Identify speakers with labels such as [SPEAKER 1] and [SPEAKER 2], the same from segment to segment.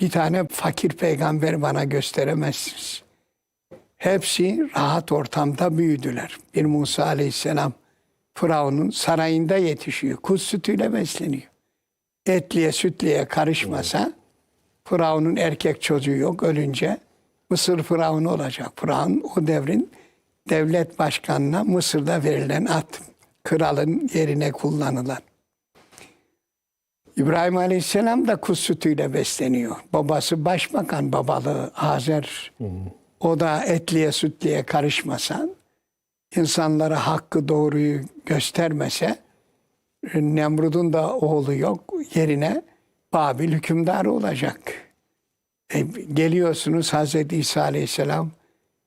[SPEAKER 1] bir tane fakir peygamber bana gösteremezsiniz. Hepsi rahat ortamda büyüdüler. Bir Musa aleyhisselam Firavun'un sarayında yetişiyor. Kuz sütüyle besleniyor. Etliye sütliye karışmasa Firavun'un erkek çocuğu yok ölünce Mısır Firavunu olacak. Firavun o devrin devlet başkanına Mısır'da verilen at. Kralın yerine kullanılan. İbrahim Aleyhisselam da kuz sütüyle besleniyor. Babası başbakan babalığı Azer. O da etliye sütliye karışmasa, insanlara hakkı doğruyu göstermese, Nemrud'un da oğlu yok yerine Babil hükümdarı olacak. E, geliyorsunuz Hazreti İsa Aleyhisselam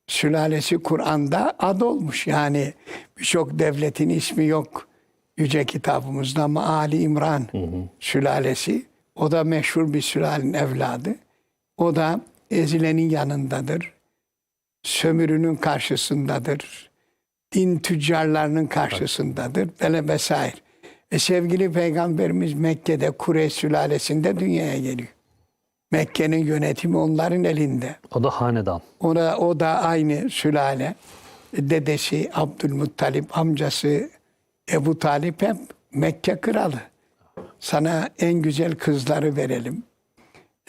[SPEAKER 1] sülalesi Kur'an'da ad olmuş. Yani birçok devletin ismi yok yüce kitabımızda Ali İmran sülalesi. O da meşhur bir sülalenin evladı. O da ezilenin yanındadır. Sömürünün karşısındadır. Din tüccarlarının karşısındadır. Böyle vesaire. E sevgili Peygamberimiz Mekke'de Kureyş sülalesinde dünyaya geliyor. Mekke'nin yönetimi onların elinde.
[SPEAKER 2] O da hanedan.
[SPEAKER 1] O da, o da aynı sülale. Dedesi Abdülmuttalip, amcası Ebu Talip hep Mekke kralı. Sana en güzel kızları verelim.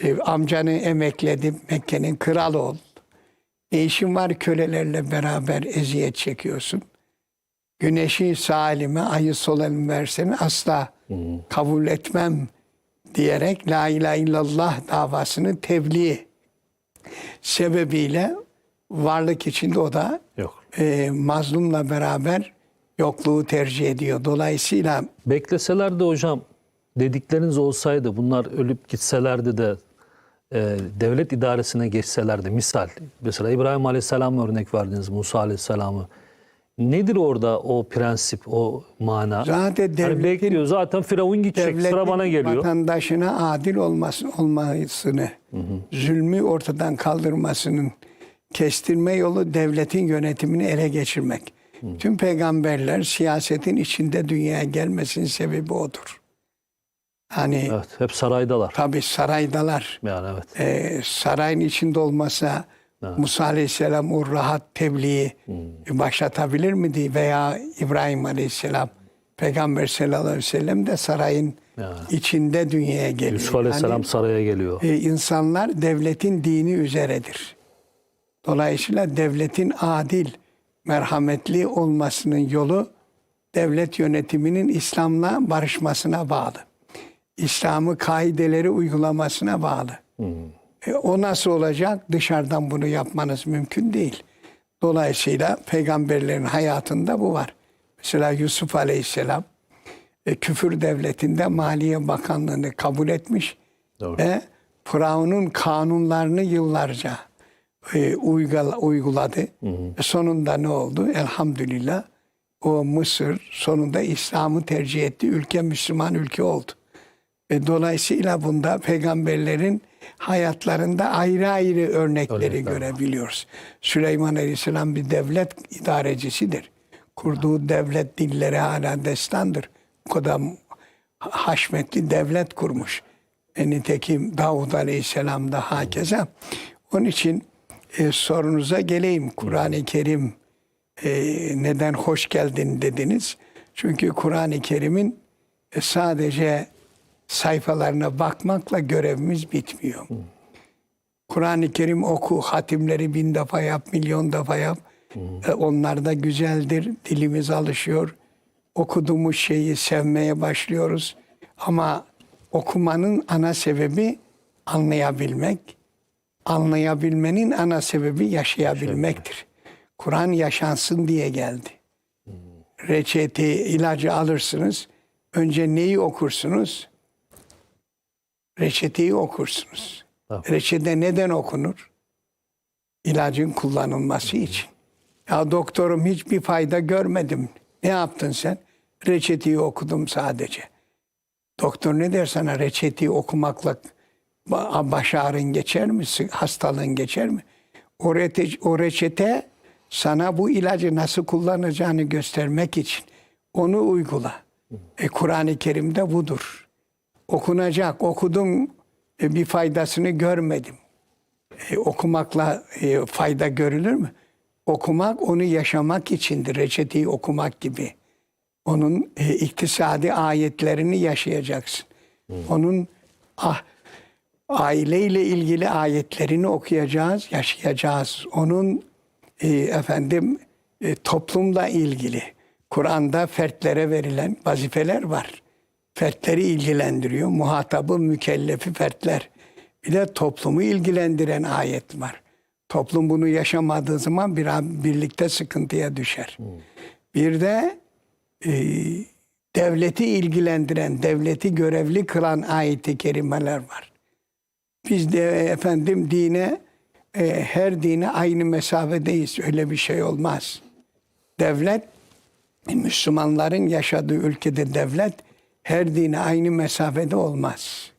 [SPEAKER 1] E, amcanı emekledim, Mekke'nin kralı ol. Ne işin var kölelerle beraber eziyet çekiyorsun? Güneşi sağ elime, ayı sol elime versen asla kabul etmem diyerek La ilahe illallah davasını tebliğ sebebiyle varlık içinde o da
[SPEAKER 2] Yok.
[SPEAKER 1] e, mazlumla beraber yokluğu tercih ediyor. Dolayısıyla
[SPEAKER 2] Bekleselerdi hocam dedikleriniz olsaydı bunlar ölüp gitselerdi de e, devlet idaresine geçselerdi misal mesela İbrahim Aleyhisselam'ı örnek verdiniz Musa Aleyhisselam'ı nedir orada o prensip o mana?
[SPEAKER 1] zaten
[SPEAKER 2] Hani
[SPEAKER 1] devletin,
[SPEAKER 2] bekliyor zaten Firavun gidecek sıra bana geliyor.
[SPEAKER 1] vatandaşına adil olması, olmasını, zulmü ortadan kaldırmasının kestirme yolu devletin yönetimini ele geçirmek. Tüm peygamberler siyasetin içinde dünyaya gelmesinin sebebi odur. Hani
[SPEAKER 2] Evet hep saraydalar.
[SPEAKER 1] tabi saraydalar.
[SPEAKER 2] Yani evet.
[SPEAKER 1] e, sarayın içinde olmasa Musa Aleyhisselam o rahat tebliği başlatabilir miydi? Veya İbrahim Aleyhisselam Peygamber sallallahu aleyhi ve sellem de sarayın
[SPEAKER 2] Yani.
[SPEAKER 1] içinde dünyaya geliyor.
[SPEAKER 2] Yusuf Aleyhisselam
[SPEAKER 1] Yani,
[SPEAKER 2] saraya geliyor.
[SPEAKER 1] e, insanlar devletin dini üzeredir. Dolayısıyla devletin adil, merhametli olmasının yolu devlet yönetiminin İslam'la barışmasına bağlı. İslam'ı kaideleri uygulamasına bağlı. E, o nasıl olacak? Dışarıdan bunu yapmanız mümkün değil. Dolayısıyla peygamberlerin hayatında bu var. Mesela Yusuf Aleyhisselam e, küfür devletinde Maliye Bakanlığı'nı kabul etmiş
[SPEAKER 2] Doğru.
[SPEAKER 1] ve Firavun'un kanunlarını yıllarca e, uygula- uyguladı. E, Sonunda ne oldu? Elhamdülillah o Mısır sonunda İslam'ı tercih etti. Ülke Müslüman ülke oldu. E, dolayısıyla bunda peygamberlerin hayatlarında ayrı ayrı örnekleri
[SPEAKER 2] Örnekler var.
[SPEAKER 1] görebiliyoruz. Süleyman Aleyhisselam bir devlet idarecisidir. Kurduğu devlet dilleri hala destandır. O kadar haşmetli devlet kurmuş. E, nitekim Davud Aleyhisselam da hakeza. Onun için e, sorunuza geleyim. Kur'an-ı Kerim e, neden hoş geldin dediniz. Çünkü Kur'an-ı Kerim'in e, sadece sayfalarına bakmakla görevimiz bitmiyor. Kur'an-ı Kerim oku, hatimleri bin defa yap, milyon defa yap. E, onlar da güzeldir, dilimiz alışıyor. Okuduğumuz şeyi sevmeye başlıyoruz. Ama okumanın ana sebebi anlayabilmek. Anlayabilmenin ana sebebi yaşayabilmektir. Kur'an yaşansın diye geldi. Reçete, ilacı alırsınız. Önce neyi okursunuz? Reçeteyi okursunuz. Reçete neden okunur? İlacın kullanılması için. Ya doktorum hiçbir fayda görmedim. Ne yaptın sen? Reçeteyi okudum sadece. Doktor ne der sana reçeteyi okumakla baş ağrın geçer mi? Hastalığın geçer mi? O, rete, o reçete sana bu ilacı nasıl kullanacağını göstermek için onu uygula. E, Kur'an-ı Kerim'de budur. Okunacak. Okudun e, bir faydasını görmedim. E, okumakla e, fayda görülür mü? Okumak onu yaşamak içindir. Reçeteyi okumak gibi. Onun e, iktisadi ayetlerini yaşayacaksın. Onun ah, aileyle ilgili ayetlerini okuyacağız, yaşayacağız. Onun e, efendim e, toplumla ilgili Kur'an'da fertlere verilen vazifeler var. Fertleri ilgilendiriyor. Muhatabı, mükellefi fertler. Bir de toplumu ilgilendiren ayet var. Toplum bunu yaşamadığı zaman bir birlikte sıkıntıya düşer. Bir de e, devleti ilgilendiren, devleti görevli kılan ayeti kerimeler var. Biz de efendim dine, e, her dine aynı mesafedeyiz. Öyle bir şey olmaz. Devlet, Müslümanların yaşadığı ülkede devlet her dine aynı mesafede olmaz.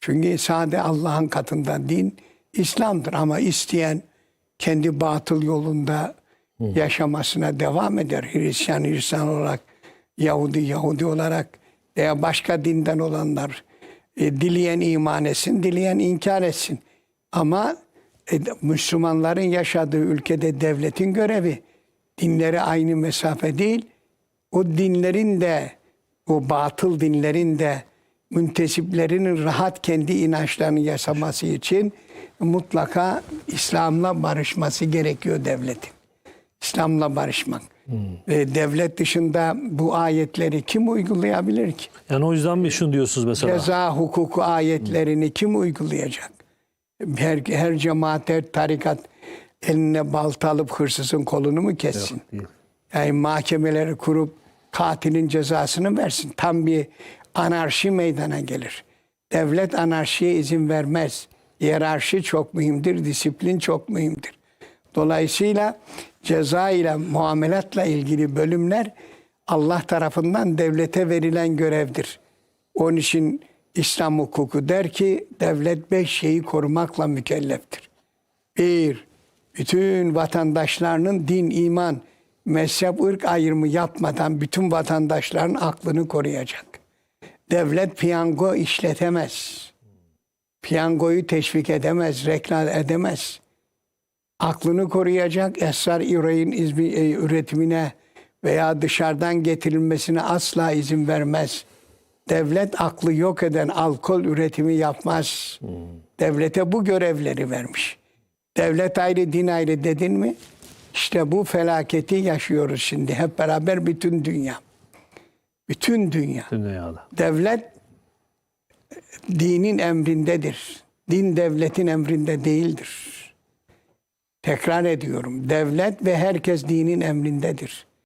[SPEAKER 1] Çünkü sade Allah'ın katında din İslam'dır ama isteyen kendi batıl yolunda yaşamasına devam eder. Hristiyan Hristiyan olarak, Yahudi Yahudi olarak veya başka dinden olanlar e, dileyen iman etsin, dileyen inkar etsin. Ama e, Müslümanların yaşadığı ülkede devletin görevi dinleri aynı mesafe değil. O dinlerin de o batıl dinlerin de müntesiplerinin rahat kendi inançlarını yaşaması için mutlaka İslam'la barışması gerekiyor devletin. İslam'la barışmak. Ve devlet dışında bu ayetleri kim uygulayabilir ki?
[SPEAKER 2] Yani o yüzden mi şunu diyorsunuz mesela?
[SPEAKER 1] Ceza hukuku ayetlerini kim uygulayacak? Her, her cemaat, her tarikat eline balta alıp hırsızın kolunu mu kessin?
[SPEAKER 2] Değil.
[SPEAKER 1] Yani mahkemeleri kurup katilin cezasını versin. Tam bir anarşi meydana gelir. Devlet anarşiye izin vermez. Hiyerarşi çok mühimdir, disiplin çok mühimdir. Dolayısıyla ceza ile muamelatla ilgili bölümler Allah tarafından devlete verilen görevdir. Onun için İslam hukuku der ki devlet beş şeyi korumakla mükelleftir. Bir, bütün vatandaşlarının din, iman, mezhep, ırk ayrımı yapmadan bütün vatandaşların aklını koruyacak. Devlet piyango işletemez. Piyangoyu teşvik edemez, reklam edemez. Aklını koruyacak, esrar izmi- e, üretimine veya dışarıdan getirilmesine asla izin vermez. Devlet aklı yok eden alkol üretimi yapmaz. Devlete bu görevleri vermiş. Devlet ayrı, din ayrı dedin mi? İşte bu felaketi yaşıyoruz şimdi. Hep beraber bütün dünya. Bütün dünya.
[SPEAKER 2] Tüm dünyada.
[SPEAKER 1] Devlet dinin emrindedir. Din devletin emrinde değildir. Tekrar ediyorum. Devlet ve herkes dinin emrindedir.